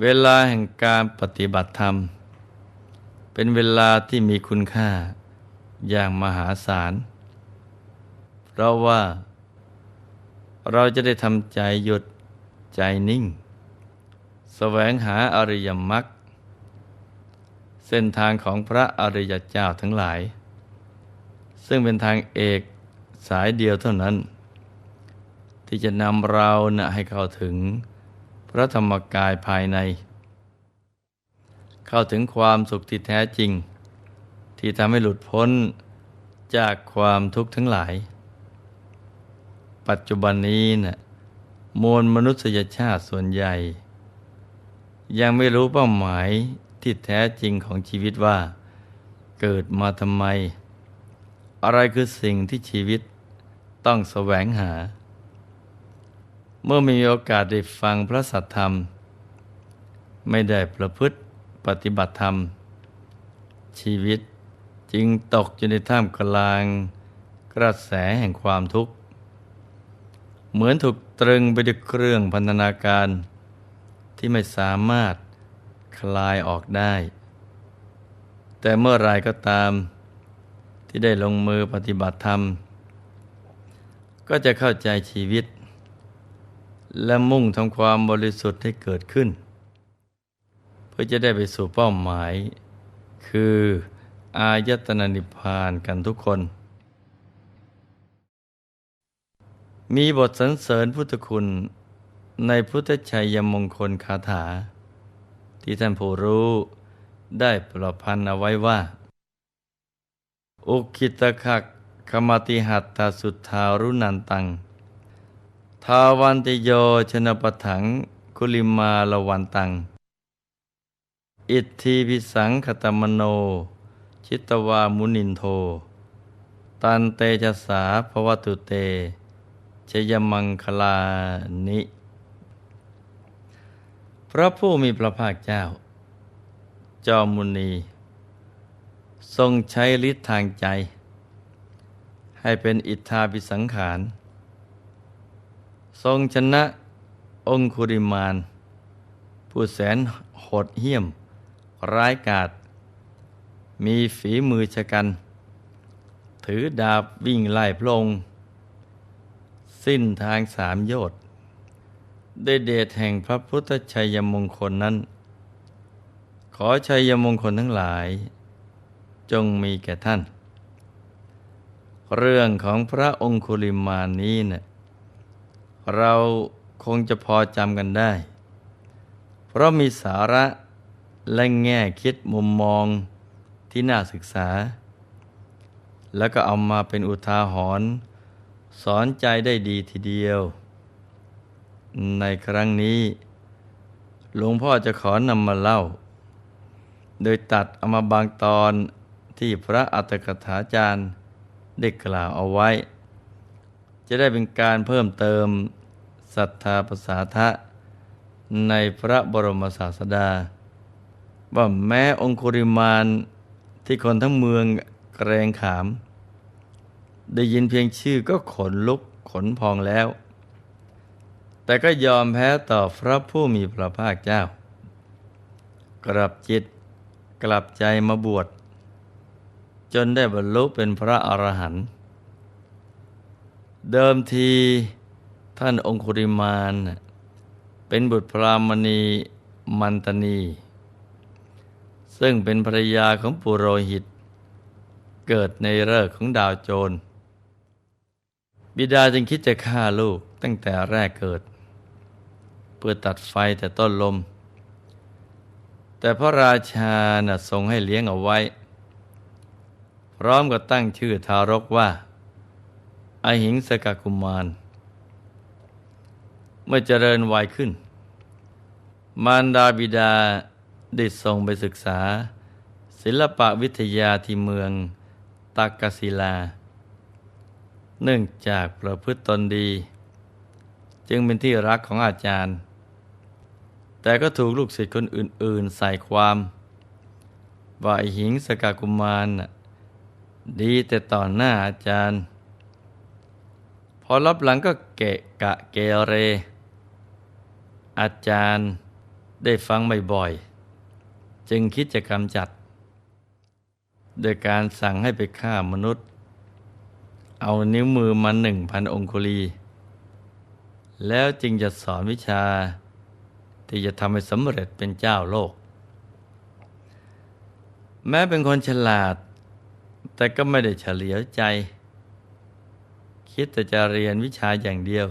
เวลาแห่งการปฏิบัติธรรม เป็นเวลาที่มีคุณค่าอย่างมหาศาล เพราะว่าเราจะได้ทำใจหยุดใจนิ่งแสวงหาอริยมรรคเส้นทางของพระอริยเจ้าทั้งหลาย ซึ่งเป็นทางเอกสายเดียวเท่านั้น ที่จะนำเรานะให้เข้าถึง พระธรรมกายภายใน เข้าถึงความสุขที่แท้จริง ที่ทำให้หลุดพ้นจากความทุกข์ทั้งหลาย ปัจจุบันนี้นะ่ะมวลมนุษยชาติส่วนใหญ่ ยังไม่รู้เป้าหมายที่แท้จริงของชีวิตว่า เกิดมาทำไม อะไรคือสิ่งที่ชีวิตต้องแสวงหา เมื่อมีโอกาสได้ฟังพระสัทธรรม ไม่ได้ประพฤติปฏิบัติธรรม ชีวิตจึงตกอยู่ในท่ามกลางกระแสแห่งความทุกข์ เหมือนถูกตรึงไปด้วยเครื่องพันธนาการ ที่ไม่สามารถคลายออกได้ แต่เมื่อไรก็ตาม ที่ได้ลงมือปฏิบัติธรรม ก็จะเข้าใจชีวิต และมุ่งทำความบริสุทธิ์ให้เกิดขึ้น เพื่อจะได้ไปสู่เป้าหมาย คืออายตนะนิพพานกันทุกคน มีบทสรรเสริญพุทธคุณในพุทธชัยมงคลคาถา ที่ท่านผู้รู้ได้ประพันธ์เอาไว้ว่า อุคิตคักขมติหัตตาสุทธารุนันตัง ทาวันติโยชนปถังคุลิมาลวันตัง อิทธิพิสังขตมโน ชิตวามุนินโท ตันเตชะสาภวตุเตชยมังคลานิ พระผู้มีพระภาคเจ้า จอมุนี ทรงใช้ฤทธิ์ทางใจ ให้เป็นอิทธาภิสังขาร ทรงชนะองคุริมาน ผู้แสนโหดเหี้ยม ร้ายกาจมีฝีมือชะกัน ถือดาบวิ่งไล่พระองสิ้นทางสามโยชน์ได้เดชแห่งพระพุทธชัยมงคลนั้น ขอชัยมงคลทั้งหลาย จงมีแก่ท่าน เรื่องของพระองคุลิมานี้เนะ่ย เราคงจะพอจำกันได้ เพราะมีสาระและแง่คิดมุมมองที่น่าศึกษา แล้วก็เอามาเป็นอุทาหรณ์สอนใจได้ดีทีเดียว ในครั้งนี้ หลวงพ่อจะขอนำมาเล่า โดยตัดเอามาบางตอนที่พระอัตถกถาจารย์ได้กล่าวเอาไว้ จะได้เป็นการเพิ่มเติมศรัทธาภาษาทะในพระบรมศาสดา ว่าแม้องคุริมานที่คนทั้งเมืองเกรงขาม ได้ยินเพียงชื่อก็ขนลุกขนพองแล้ว แต่ก็ยอมแพ้ต่อพระผู้มีพระภาคเจ้า กลับจิตกลับใจมาบวชจนได้บรรลุเป็นพระอรหันต์ เดิมทีท่านองคุริมานเป็นบุตรพรามณีมันตนี ซึ่งเป็นภรรยาของปุโรหิต เกิดในเลิกของดาวโจร บิดาจึงคิดจะฆ่าลูกตั้งแต่แรกเกิด เพื่อตัดไฟแต่ต้นลม แต่พระราชานะทรงให้เลี้ยงเอาไว้ พร้อมกับตั้งชื่อทารกว่า อหิงสกกุมาร เมื่อเจริญวัยขึ้น มารดาบิดาได้ส่งไปศึกษา ศิลปะวิทยาที่เมืองตากศิลา เนื่องจากประพฤติตนดี จึงเป็นที่รักของอาจารย์ แต่ก็ถูกลูกศิษย์คนอื่น ๆ ใส่ความว่าไอหิงสกากุมารดีแต่ต่อหน้าอาจารย์ อรับหลังก็เกะกะเกเร อาจารย์ได้ฟังบ่อยๆ จึงคิดจะกำจัด โดยการสั่งให้ไปฆ่ามนุษย์ เอานิ้วมือมาหนึ่งพันองคุลี แล้วจึงจะสอนวิชา ที่จะทำให้สำเร็จเป็นเจ้าโลก แม้เป็นคนฉลาด แต่ก็ไม่ได้เฉลียวใจ คิดแต่จะเรียนวิชาอย่างเดียว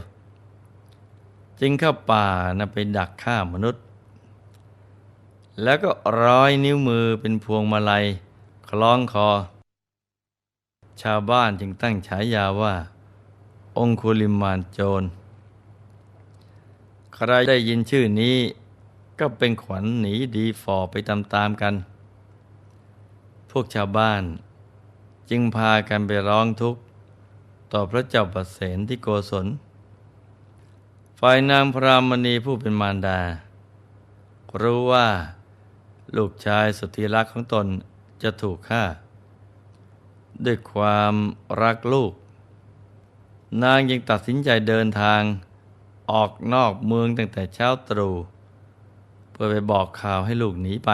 จึงเข้าป่านะไปดักฆ่ามนุษย์ แล้วก็ร้อยนิ้วมือเป็นพวงมาลัย คล้องคอ ชาวบ้านจึงตั้งฉายาว่า องคุลิมานโจร ใครได้ยินชื่อนี้ก็เป็นขวัญหนีดีฝ่อไปตามๆกัน พวกชาวบ้านจึงพากันไปร้องทุกข์ ต่อพระเจ้าประเสนที่โกศล ฝ่ายนางพรามณีผู้เป็นมารดา รู้ว่าลูกชายสุดที่รักของตนจะถูกฆ่า ด้วยความรักลูก นางยังตัดสินใจเดินทางออกนอกเมืองตั้งแต่เช้าตรู่เพื่อไปบอกข่าวให้ลูกหนีไป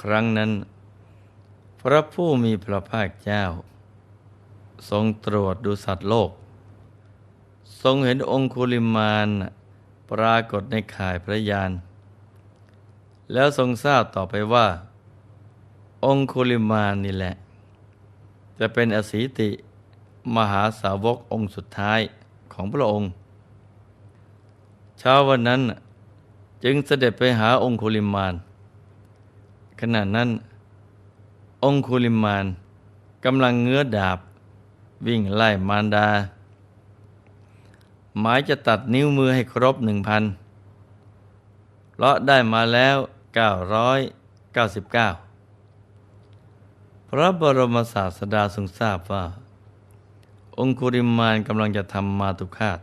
ครั้งนั้น พระผู้มีพระภาคเจ้า ทรงตรวจดูสัตว์โลก ทรงเห็นองคุลิมานปรากฏในข่ายพระยาน แล้วทรงทราบต่อไปว่า องคุลิมานนี่แหละ จะเป็นอสีติมหาสาวกองค์สุดท้ายของพระองค์ เช้าวันนั้นจึงเสด็จไปหาองคุลิมาน ขณะนั้น องคุลิมานกำลังเงื้อดาบ วิ่งไล่มารดา หมายจะตัดนิ้วมือให้ครบหนึ่งพันเพราะได้มาแล้ว 999 พระบรมศาสดาทรงทราบว่า องคุริมานกำลังจะทำมาตุคาต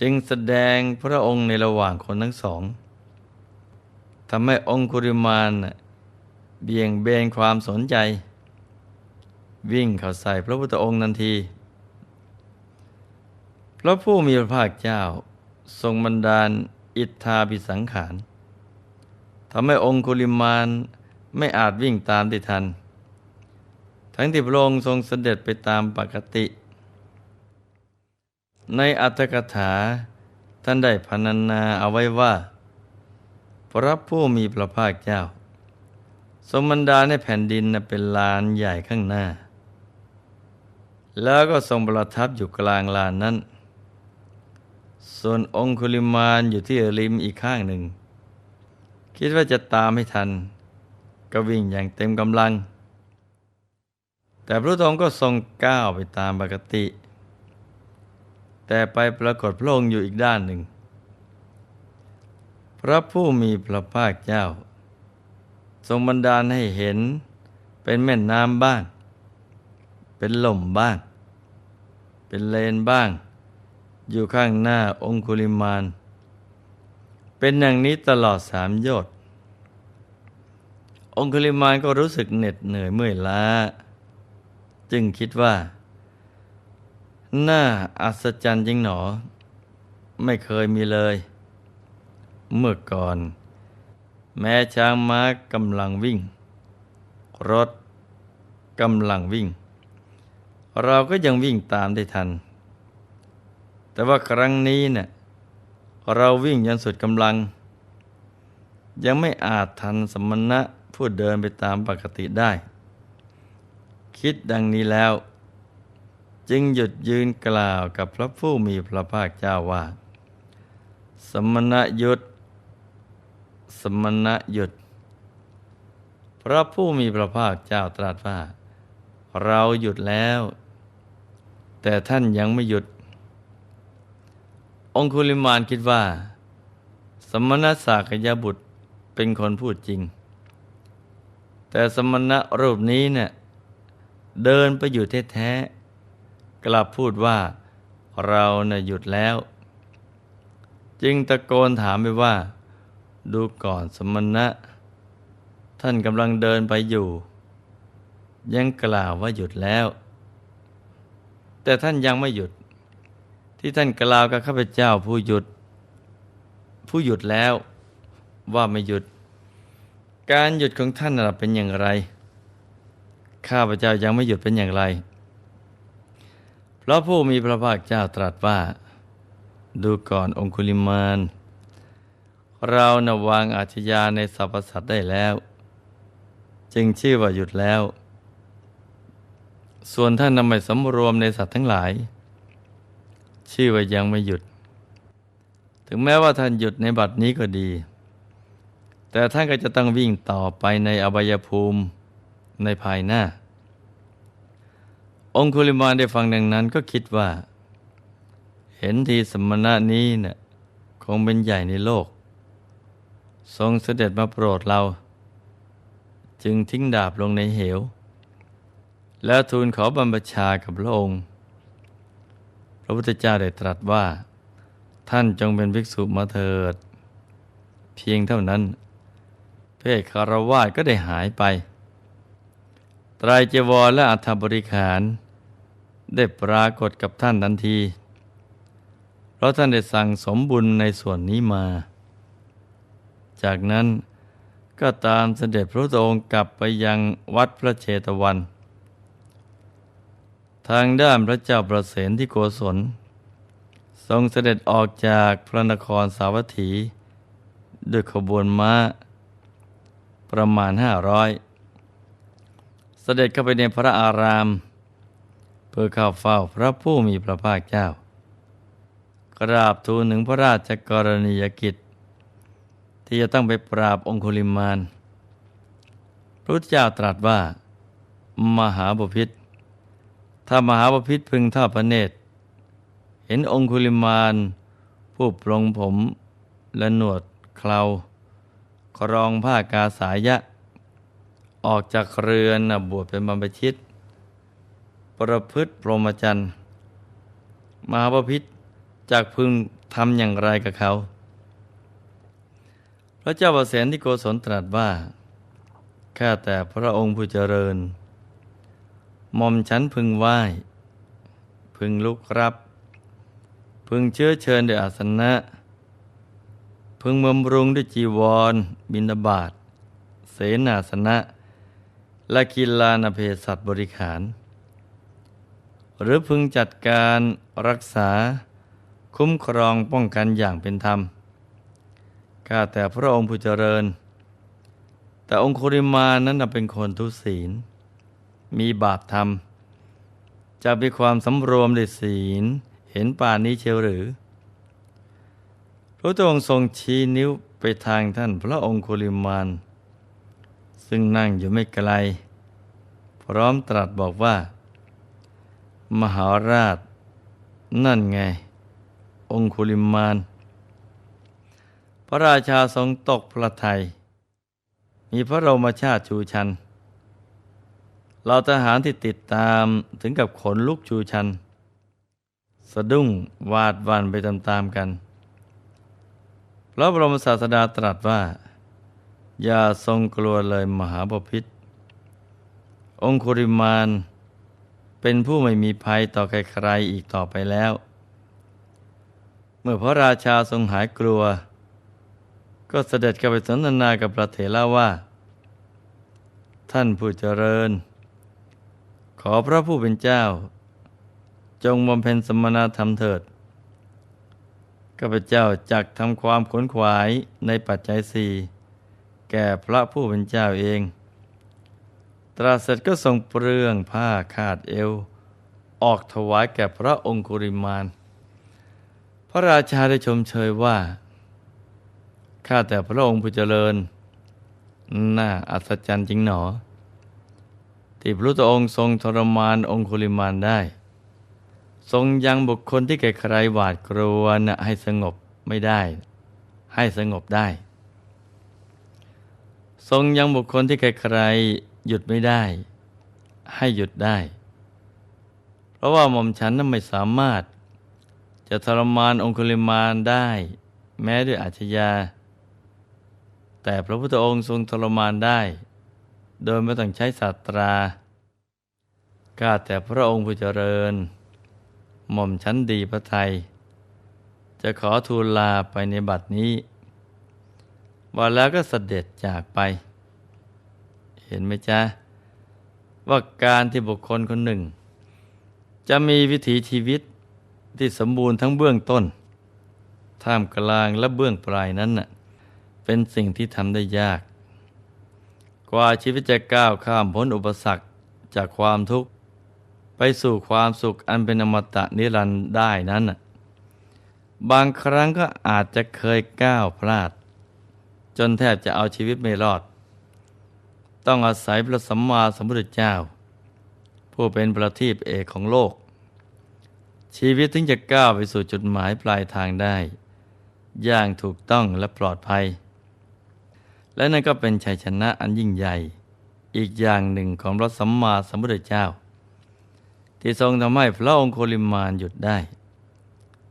จึงแสดงพระองค์ในระหว่างคนทั้งสองทำให้องคุริมานเบี่ยงเบนความสนใจ วิ่งเข้าใส่พระพุทธองค์ทันที พระผู้มีพระภาคเจ้าทรงบันดาลอิทธาภิสังขารทำให้องคุลิมานไม่อาจวิ่งตามได้ทัน ทั้งที่พระองค์ทรงเสด็จไปตามปกติ ในอัตถกถาท่านได้พรรณนาเอาไว้ว่า พระผู้มีพระภาคเจ้า สมบันดาให้แผ่นดินเป็นลานใหญ่ข้างหน้า แล้วก็ทรงประทับอยู่กลางลานนั้น ส่วนองคุลิมานอยู่ที่ริมอีกข้างหนึ่ง คิดว่าจะตามให้ทัน ก็วิ่งอย่างเต็มกำลัง แต่พระองค์ก็ทรงก้าวไปตามปกติ แต่ไปปรากฏพระองค์อยู่อีกด้านหนึ่ง พระผู้มีพระภาคเจ้า ทรงบันดาลให้เห็นเป็นแม่น้ำบ้าง เป็นหล่มบ้าง เป็นเลนบ้าง อยู่ข้างหน้าองคุลิมาน เป็นอย่างนี้ตลอดสามโยชน์องคุลิมานก็รู้สึกเหน็ดเหนื่อยเมื่อยล้า จึงคิดว่าน่าอัศจรรย์จริงหนอ ไม่เคยมีเลย เมื่อก่อน แม้ช้างม้ากำลังวิ่ง รถกำลังวิ่ง เราก็ยังวิ่งตามได้ทัน แต่ว่าครั้งนี้เนะ่ยเราวิ่งยันสุดกำลัง ยังไม่อาจทันสมณะผู้เดินไปตามปกติได้ คิดดังนี้แล้ว จึงหยุดยืนกล่าวกับพระผู้มีพระภาคเจ้าว่า สมณะหยุด สมณะหยุด พระผู้มีพระภาคเจ้าตรัสว่า เราหยุดแล้ว แต่ท่านยังไม่หยุด องคุลิมานคิดว่า สมณะสากยบุตรเป็นคนพูดจริง แต่สมณะรูปนี้เนี่ยเดินไปอยู่แท้ๆกลับพูดว่าเราน่ะหยุดแล้ว จึงตะโกนถามไปว่า ดูก่อนสมณะ ท่านกำลังเดินไปอยู่ ยังกล่าวว่าหยุดแล้ว แต่ท่านยังไม่หยุด ที่ท่านกล่าวกับข้าพเจ้าผู้หยุด ผู้หยุดแล้วว่าไม่หยุด การหยุดของท่านเป็นอย่างไร ข้าพเจ้ายังไม่หยุดเป็นอย่างไร เพราะผู้มีพระภาคเจ้าตรัสว่า ดูก่อนองคุลิมานเรานวางอาชญาในสรรพสัตว์ได้แล้ว จึงชื่อว่าหยุดแล้ว ส่วนท่านนำไปสำรวมในสัตว์ทั้งหลาย ชื่อว่ายังไม่หยุด ถึงแม้ว่าท่านหยุดในบัดนี้ก็ดี แต่ท่านก็จะต้องวิ่งต่อไปในอบายภูมิในภายหน้า องคุลิมานได้ฟังดังนั้นก็คิดว่า เห็นทีสมณะนี้เนะ่ยคงเป็นใหญ่ในโลก ทรงเสด็จมาโปรดเรา จึงทิ้งดาบลงในเหว แล้วทูลขอบรรพชากับพระองค์ พระพุทธเจ้าได้ตรัสว่า ท่านจงเป็นภิกษุมาเถิด เพียงเท่านั้น เพศคารวาสก็ได้หายไป ไตรเจวรและอัฐบริขาร ได้ปรากฏกับท่านทันที เพราะท่านได้สั่งสมบุญในส่วนนี้มา จากนั้นก็ตามเสด็จพระองค์กลับไปยังวัดพระเชตวัน ทางด้านพระเจ้าประเสนที่โกศล ทรงเสด็จออกจากพระนครสาวัตถี ด้วยขบวนม้า ประมาณห้าร้อยเสด็จเข้าไปในพระอาราม เพื่อเข้าเฝ้าพระผู้มีพระภาคเจ้า กราบทูลถึงพระราชกรณียกิจ ที่จะต้องไปปราบองคุลิมานพระธเจ้าตรัสว่ามหาบพิษ ถ้ามหาบพิษพึงทอดพระเนตร เห็นองคุลิมาน ผู้ปลงผมและหนวดเคราครองผ้ากาสายะ ออกจากเรือนบวชเป็นบรรพชิต ประพฤติพรหมจรรย์มหาบพิษจากพึงทำอย่างไรกับเขา พระเจ้าประเสนที่โกศลตรัสว่า ข้าแต่พระองค์ผู้เจริญ ม่อมฉันพึงไหว้ พึงลุกรับ พึงเชื้อเชิญด้วยอาสนะ พึงบำรุงด้วยจีวร บินาบาตเสนาสนะ และกิลานาเพสัตบริขาร หรือพึงจัดการรักษาคุ้มครองป้องกันอย่างเป็นธรรม ข้าแต่พระองค์ผู้เจริญ แต่องคุริมานั้นเป็นคนทุศีล มีบาปธรรมจะมีความสำรวมในศีล เห็นป่านนี้เชียวหรือ พระองค์ทรงชี้นิ้วไปทางท่านพระองค์คุลิมานซึ่งนั่งอยู่ไม่ไกล พร้อมตรัสบอกว่า มหาราช นั่นไง องคุลิมานพระราชาทรงตกพระทัยมีพระรมชาติชูชัน เราทหารที่ติดตามถึงกับขนลุกชูชัน สะดุ้งวาดวันไปตามๆกันพระบรมศาสดาตรัสว่า อย่าทรงกลัวเลยมหาบพิษองคุริมานเป็นผู้ไม่มีภัยต่อใครๆอีกต่อไปแล้ว เมื่อพระราชาทรงหายกลัว ก็เสด็จกลับไปสนทนากับพระเถระว่า ท่านผู้เจริญ อพระผู้เป็นเจ้า จงบำเพ็ญสมณธรรมเถิดข้าพเจ้าจักทำความขนขวายในปัจจัยสี่แก่พระผู้เป็นเจ้าเอง ตราเสร็จก็ทรงเปลืองผ้าคาดเอว ออกถวายแก่พระองคุริมาน พระราชาได้ชมเชยว่า ข้าแต่พระองค์ผู้เจริญ น่าอัศจรรย์จริงหนอ ที่พระพุทธองค์ทรงทรมานองคุลิมานได้ ทรงยังบุคคลที่แก่ใครหวาดกลัวนะให้สงบไม่ได้ ให้สงบได้ ทรงยังบุคคลที่แก่ใครหยุดไม่ได้ ให้หยุดได้ เพราะว่าหม่อมฉันนั้นไม่สามารถ จะทรมานองคุลิมานได้ แม้ด้วยอาชญาแต่พระพุทธองค์ทรงทรมานได้ โดยไม่ต้องใช้ศาสตราก้าแต่พระองค์ผู้เจริญ หม่อมชั้นดีพระไทย จะขอทูลลาไปในบัดนี้ ว่าแล้วก็เสด็จจากไป เห็นไหมจ๊ะ ว่าการที่บุคคลคนหนึ่ง จะมีวิถีชีวิตที่สมบูรณ์ทั้งเบื้องต้น ท่ามกลางและเบื้องปลายนั้นน่ะเป็นสิ่งที่ทำได้ยาก กว่าชีวิตจะก้าวข้ามพ้นอุปสรรคจากความทุกข์ ไปสู่ความสุขอันเป็นอมตะนิรันดร์ได้นั้น บางครั้งก็อาจจะเคยก้าวพลาด จนแทบจะเอาชีวิตไม่รอด ต้องอาศัยพระสัมมาสัมพุทธเจ้า ผู้เป็นประทีปเอกของโลก ชีวิตถึงจะก้าวไปสู่จุดหมายปลายทางได้ อย่างถูกต้องและปลอดภัย และนั่นก็เป็นชัยชนะอันยิ่งใหญ่ อีกอย่างหนึ่งของพระสัมมาสัมพุทธเจ้า ที่ทรงทำให้พระองค์โคลิมานหยุดได้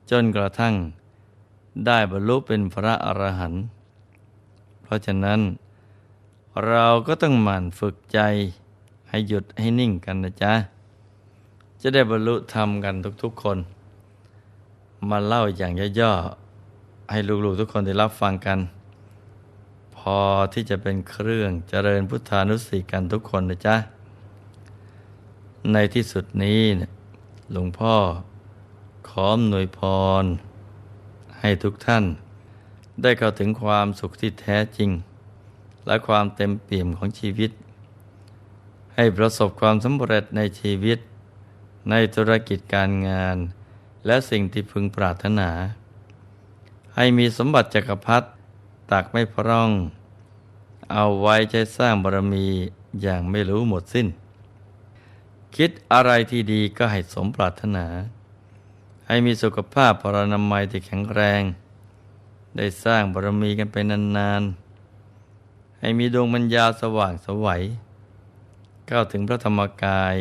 จนกระทั่งได้บรรลุเป็นพระอรหันต์เพราะฉะนั้น เราก็ต้องหมั่นฝึกใจให้หยุดให้นิ่งกันนะจ๊ะ จะได้บรรลุธรรมกันทุกๆคน มาเล่าอย่างย่อๆให้ลูกๆทุกคนได้รับฟังกัน อที่จะเป็นเครื่องเจริญพุทธานุสติกันทุกคนนะจ๊ะ ในที่สุดนี้เนี่ยหลวงพ่อขออำนวยพร ให้ทุกท่าน ได้เข้าถึงความสุขที่แท้จริง และความเต็มเปี่ยมของชีวิต ให้ประสบความสำเร็จในชีวิต ในธุรกิจการงาน และสิ่งที่พึงปรารถนา ให้มีสมบัติจักรพรรดิตักไม่พร่อง เอาไว้ใช้สร้างบารมีอย่างไม่รู้หมดสิ้น คิดอะไรที่ดีก็ให้สมปรารถนา ให้มีสุขภาพพรนามัยที่แข็งแรง ได้สร้างบารมีกันไปนานๆ ให้มีดวงปัญญาสว่างสวัยเข้าวถึงพระธรรมกาย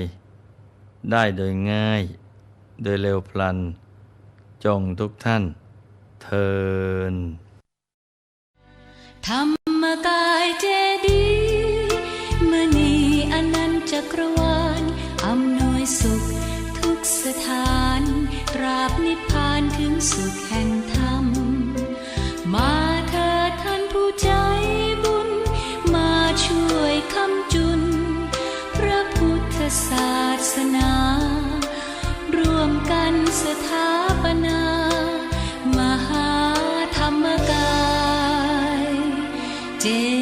ได้โดยง่าย โดยเร็วพลัน จงทุกท่าน เทินธรรม กายเจดีย์มณีอนันต์จักรวาลอำนวยสุข ทุกสถานตราบนิพพานถึงสุขแห่งธรรม มาเถิดท่านผู้ใจบุญ มาช่วยคำจุน พระพุทธศาสนา ร่วมกันสถาปนา ม